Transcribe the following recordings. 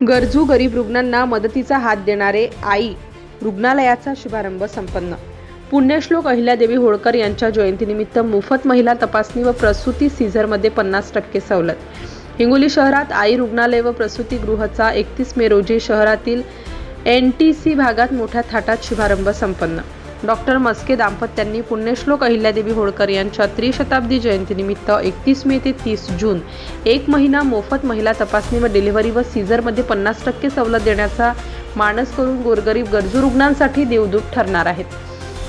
गरजू गरीब रुग्णांना मदतीचा हात देणारे आई रुग्णालयाचा शुभारंभ संपन्न. पुण्यश्लोक अहिल्यादेवी होळकर यांच्या जयंतीनिमित्त मोफत महिला तपासणी व प्रसूती सीझरमध्ये पन्नास टक्के सवलत. हिंगोली शहरात आई रुग्णालय व प्रसूतीगृहाचा एकतीस मे रोजी शहरातील एन टी सी भागात मोठ्या थाटात शुभारंभ संपन्न. डॉक्टर मस्के दाम्पत्यांनी पुण्यश्लोक अहिल्यादेवी होळकर यांच्या त्रिशताब्दी जयंतीनिमित्त एकतीस मे ते तीस जून एक महिना मोफत महिला तपासणी व डिलिव्हरी व सीझरमध्ये पन्नास टक्के सवलत देण्याचा मानस करून गोरगरीब गरजू रुग्णांसाठी देवदूत ठरणार आहेत.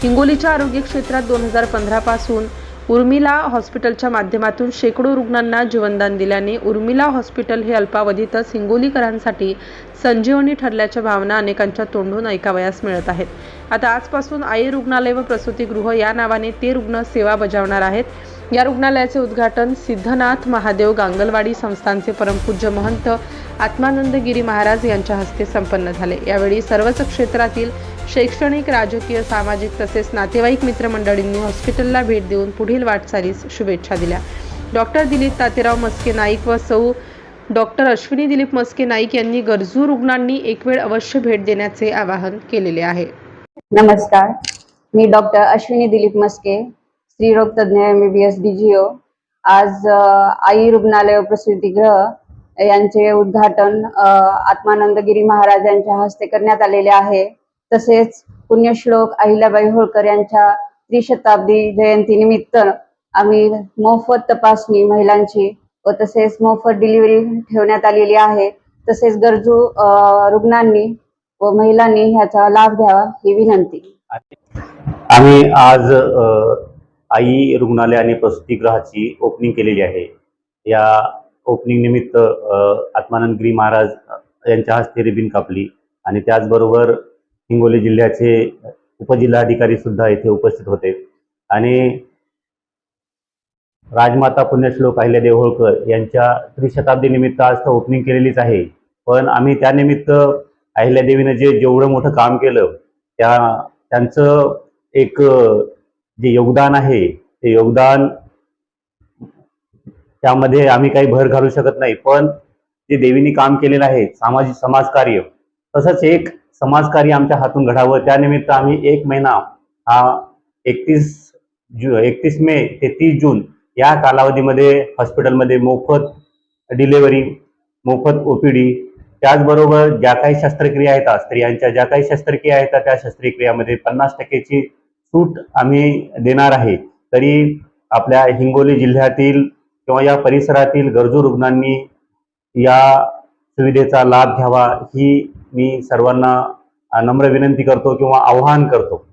हिंगोलीच्या आरोग्य क्षेत्रात दोन हजार पंधरापासून उर्मिला हॉस्पिटलच्या माध्यमातून शेकडो रुग्णांना जीवनदान दिल्याने उर्मिला हॉस्पिटल हे अल्पावधीतच हिंगोलीकरांसाठी संजीवनी ठरल्याच्या भावना अनेकांच्या तोंडून ऐकावयास मिळत आहेत. आता आजपासून आई रुग्णालय व प्रसूतीगृह या नावाने ते रुग्ण सेवा बजावणार आहेत. या रुग्णालयाचे उद्घाटन सिद्धनाथ महादेव गांगलवाडी संस्थानचे परमपूज्य महंत आत्मानंदगिरी महाराज यांच्या हस्ते संपन्न झाले. यावेळी सर्वच क्षेत्रातील शैक्षणिक राजकीय सामाजिक तसेच नातेवाईक मित्रमंडळींनी हॉस्पिटलला भेट देऊन पुढील वाटचालीस शुभेच्छा दिल्या. डॉक्टर दिलीप तातेराव मस्के नाईक व सौ डॉक्टर अश्विनी दिलीप मस्के नाईक यांनी गरजू रुग्णांनी एक वेळ अवश्य भेट देण्याचे आवाहन केलेले आहे. नमस्कार. मी डॉक्टर अश्विनी दिलीप मस्के स्त्रीरोग तज्ज्ञ M B B S D G O आज आई रुग्णालय प्रसिद्धीगृह प्रसूतीगृह यांचे उद्घाटन आत्मानंदगिरी महाराज यांच्या हस्ते करण्यात आलेले आहे. तसेच पुण्यश्लोक अहिल्याबाई होळकर यांच्या त्रिशताब्दी जयंतीनिमित्त आम्ही मोफत तपासणी महिलांची व तसेच मोफत डिलिव्हरी ठेवण्यात आलेली आहे. तसेच गरजू अ, रुग्णांनी व महिलांनी ह्याचा लाभ घ्यावा ही विनंती. आम्ही आज आई रुग्णालय आणि प्रसूतीगृहाची ओपनिंग केलेली आहे. या ओपनिंग निमित्त आत्मानंद गिरी महाराज यांच्या हस्ते रिबीन कापली आणि त्याचबरोबर हिंगोली जिल्ह्याचे उपजिल्हाधिकारी सुद्धा येथे उपस्थित होते. आणि राजमाता पुण्यश्लोक अहिल्या होळकर यांच्या त्रिशताब्दी निमित्त आज तर ओपनिंग केलेलीच आहे. पण आम्ही त्यानिमित्त अहिल्यादेवीनं जे जेवढं मोठं काम केलं त्या त्यांचं एक जे योगदान आहे ते योगदान त्यामध्ये आम्ही काही भर घालू शकत नाही पण जे देवीनी काम केलेलं आहे सामाजिक समाजकार्य तसंच एक समाजकार्य आमच्या हातून घडावं. त्यानिमित्त आम्ही एक महिना हा एकतीस जु एकतीस मे ते तीस जून या कालावधीमध्ये हॉस्पिटलमध्ये मोफत डिलेवरी मोफत ओपीडी त्याचबरोबर ज्या काही शस्त्रक्रिया आहेत स्त्रियांच्या ज्या काही शस्त्रक्रिया आहेत त्या शस्त्रक्रियामध्ये पन्नास टक्केची सूट आम्ही देणार आहे. तरी आपल्या हिंगोली जिल्ह्यातील किंवा या परिसरातील गरजू रुग्णांनी या सुविधेचा लाभ घ्यावा ही मी सर्वांना नम्र विनंती करतो किंवा आवाहन करतो.